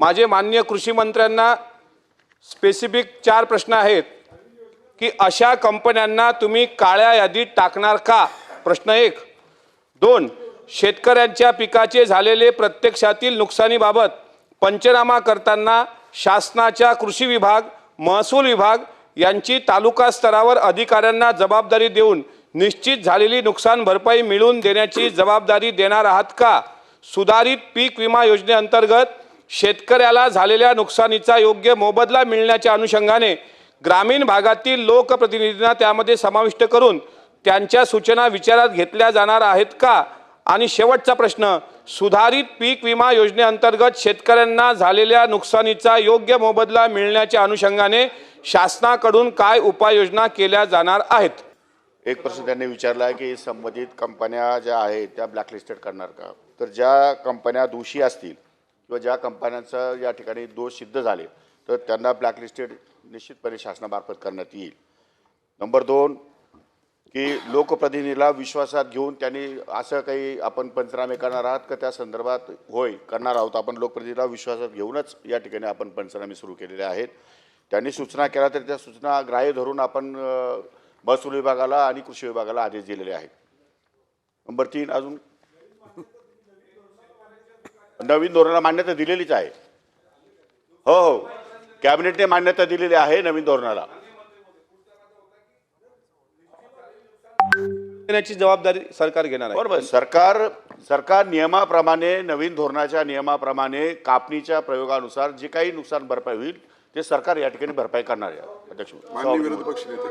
माझे मान्य कृषी मंत्र्यांना स्पेसिफिक चार प्रश्न आहेत की अशा कंपन्यांना तुम्ही काळ्या यादीत टाकणार का? प्रश्न एक. दोन शेतकऱ्यांच्या पिकाचे झालेले प्रत्यक्षातील नुकसानीबाबत पंचनामा करताना शासनाच्या कृषी विभाग महसूल विभाग यांची तालुका स्तरावर अधिकाऱ्यांना जबाबदारी देऊन निश्चित झालेली नुकसान भरपाई मिळवून देण्याची जबाबदारी देणार आहात का? सुधारित पीक विमा योजनेअंतर्गत शेतकऱ्याला झालेल्या नुकसानीचा योग्य मोबदला मिळण्याच्या अनुषंगाने ग्रामीण भागातील लोकप्रतिनिधींना त्यामध्ये समाविष्ट करून त्यांच्या सूचना विचारात घेतल्या जाणार आहेत का? आणि शेवटचा प्रश्न सुधारित पीक विमा योजनेअंतर्गत शेतकऱ्यांना झालेल्या नुकसानीचा योग्य मोबदला मिळण्याच्या अनुषंगाने शासनाकडून काय उपाययोजना केल्या जाणार आहेत? एक प्रश्न त्यांनी विचारला आहे की संबंधित कंपन्या ज्या आहेत त्या ब्लॅकलिस्टेड करणार का? तर ज्या कंपन्या दोषी असतील किंवा ज्या कंपन्यांचा या ठिकाणी दोष सिद्ध झाले तर त्यांना ब्लॅकलिस्टेड निश्चितपणे शासनामार्फत करण्यात येईल. नंबर दोन की लोकप्रतिनिधीला विश्वासात घेऊन त्यांनी असं काही आपण पंचनामे करणार आहात का? त्या संदर्भात होय करणार आहोत. आपण लोकप्रतिनिधीला विश्वासात घेऊनच या ठिकाणी आपण पंचनामे सुरू केलेले आहेत. त्यांनी सूचना केल्या तर त्या सूचना ग्राह्य धरून आपण महसूल विभागाला आणि कृषी विभागाला आदेश दिलेले आहेत. नंबर तीन अजून नवीन धोरणाला मान्यता दिलेलीच आहे. हो हो. कॅबिनेटने मान्यता दिलेली आहे नवीन धोरणाला. जबाबदारी सरकार घेणार आहे. बरोबर. सरकार सरकार नियमाप्रमाणे नवीन धोरणाच्या नियमाप्रमाणे कापणीच्या प्रयोगानुसार जे काही नुकसान भरपाई होईल ते सरकार या ठिकाणी भरपाई करणार आहे अध्यक्ष. माननीय विरोधी पक्षनेते